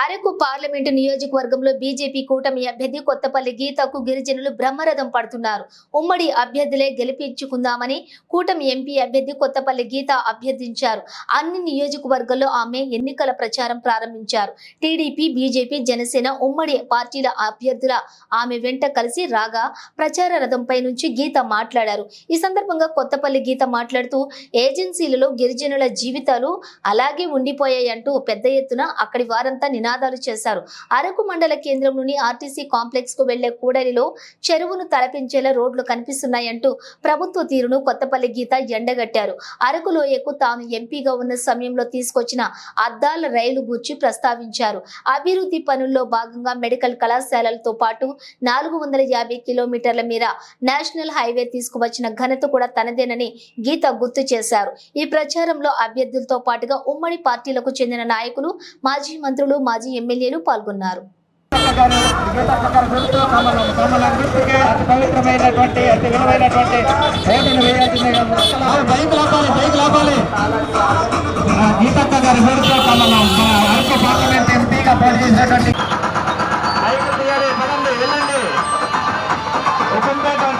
Araku parliament నియోజకవర్గంలో BJP కూటమి అభ్యర్థి కొత్తపల్లి గీతకు గిరిజనులు బ్రహ్మరథం పడుతున్నారు. ఉమ్మడి అభ్యర్థులే గెలిపించుకుందామని కూటమి ఎంపీ అభ్యర్థి కొత్తపల్లి గీత అభ్యర్థించారు. అన్ని నియోజకవర్గాల్లో ఆమె ఎన్నికల ప్రచారం ప్రారంభించారు. టీడీపీ బీజేపీ జనసేన ఉమ్మడి పార్టీల అభ్యర్థుల ఆమె వెంట కలిసి రాగా ప్రచార రథంపై నుంచి గీత మాట్లాడారు. ఈ సందర్భంగా కొత్తపల్లి గీత మాట్లాడుతూ ఏజెన్సీలలో గిరిజనుల జీవితాలు అలాగే ఉండిపోయాయంటూ పెద్ద ఎత్తున అక్కడి వారంతా నినాదాలు చేశారు. అరకు మండల కేంద్రంలోని ఆర్టీసీ కాంప్లెక్స్కు వెళ్ళే కూడలిలో చెరువును తలపించేలా రోడ్లు కనిపిస్తున్నాయంటూ ప్రభుత్వ తీరును కొత్తపల్లి గీత ఎండగట్టారు. అరకు లోయకు తాను ఎంపీగా ఉన్న సమయంలో తీసుకొచ్చిన అద్దాల రైలు గూర్చి ప్రస్తావించారు. అభివృద్ధి పనుల్లో భాగంగా మెడికల్ కళాశాలలతో పాటు నాలుగు వందల యాభై కిలోమీటర్ల మేర నేషనల్ హైవే తీసుకువచ్చిన ఘనత కూడా తనదేనని గీత గుర్తు చేశారు. ఈ ప్రచారంలో అభ్యర్థులతో పాటుగా ఉమ్మడి పార్టీలకు చెందిన నాయకులు మాజీ మంత్రులు మాజీ ఎమ్మెల్యేలు పాల్గొన్నారు. గారు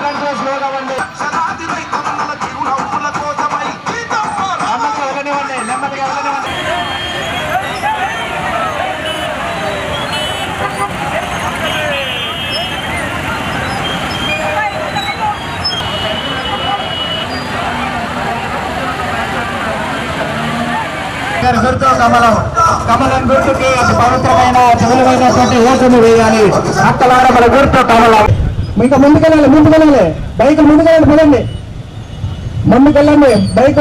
గారి గుర్తు కమలం. కమలం గుర్తుకి అతి పవిత్రమైన అతి విలువైనటువంటి ఓటును వేయాలి. అక్కలాడ మన గుర్తు కమలం. ఇంకా ముందుకెళ్ళాలి ముందుకెళ్ళాలి. బైక్ ముందుకెళ్ళండి పదండి. ముందుకెళ్ళండి బైక్.